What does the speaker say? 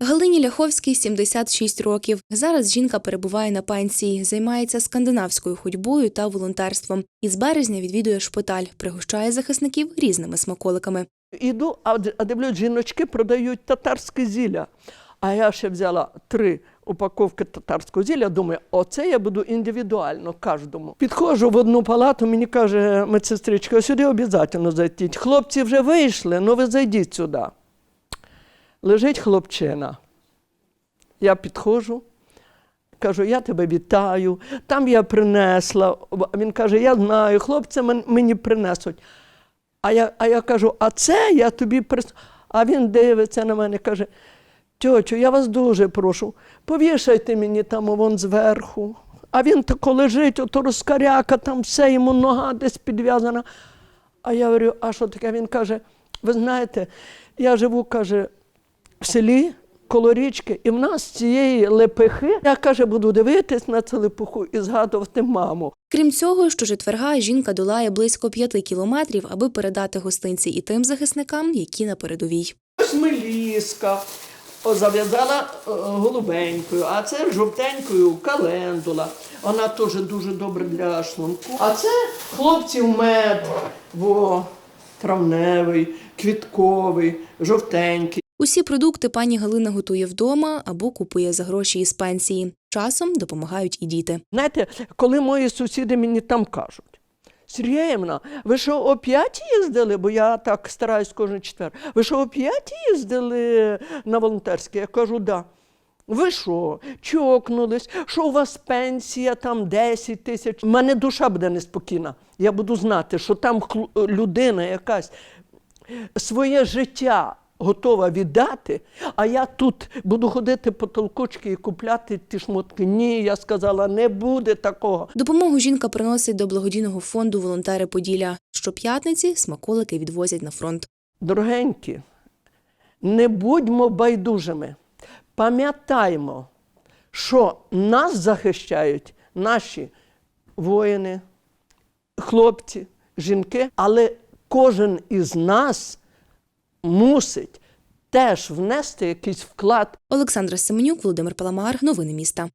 Галині Ляховській 76 років. Зараз жінка перебуває на пенсії, займається скандинавською ходьбою та волонтерством. Із березня відвідує шпиталь, пригощає захисників різними смаколиками. Іду, а дивлюсь, жіночки продають татарське зілля. А я ще взяла три упаковки татарського зілля. Думаю, оце я буду індивідуально кожному. Підходжу в одну палату, мені каже медсестричка, сюди обов'язково зайдіть. Хлопці вже вийшли, ну ви зайдіть сюди. Лежить хлопчина. Я підходжу, кажу, я тебе вітаю. Там я принесла. Він каже, я знаю, хлопці мені принесуть. А я, а я кажу, а це я тобі прис... А він дивиться на мене каже: тьотю, я вас дуже прошу, повішайте мені там вон зверху. А він тако лежить, ото розкаряка, там все йому нога десь підв'язана. А я говорю, а що таке? Він каже: ви знаєте, я живу, каже, в селі коло річки, і в нас з цієї лепехи, я каже, буду дивитись на цю лепуху і згадувати маму. Крім цього, щочетверга жінка долає близько п'яти кілометрів, аби передати гостинці і тим захисникам, які на передовій. Ось меліска, зав'язала голубенькою, а це жовтенькою календула. Вона теж дуже добра для шлунку. А це хлопців мед, во, травневий, квітковий, жовтенький. Усі продукти пані Галина готує вдома або купує за гроші із пенсії. Часом допомагають і діти. Знаєте, коли мої сусіди мені там кажуть, Сергіївна, ви що оп'ять їздили? Бо я так стараюсь кожен четвер. Ви що оп'ять їздили на волонтерське? Я кажу, да. Ви що, чокнулись, що у вас пенсія там 10 тисяч. У мене душа буде неспокійна. Я буду знати, що там людина якась своє життя готова віддати, а я тут буду ходити по толкучки і купляти ті шмотки. Ні, я сказала, не буде такого. Допомогу жінка приносить до благодійного фонду Волонтери Поділля. Щоп'ятниці смаколики відвозять на фронт. Дорогенькі, не будьмо байдужими. Пам'ятаймо, що нас захищають наші воїни, хлопці, жінки, але кожен із нас мусить теж внести якийсь вклад Олександра Семенюк, Володимир Паламар. Новини міста.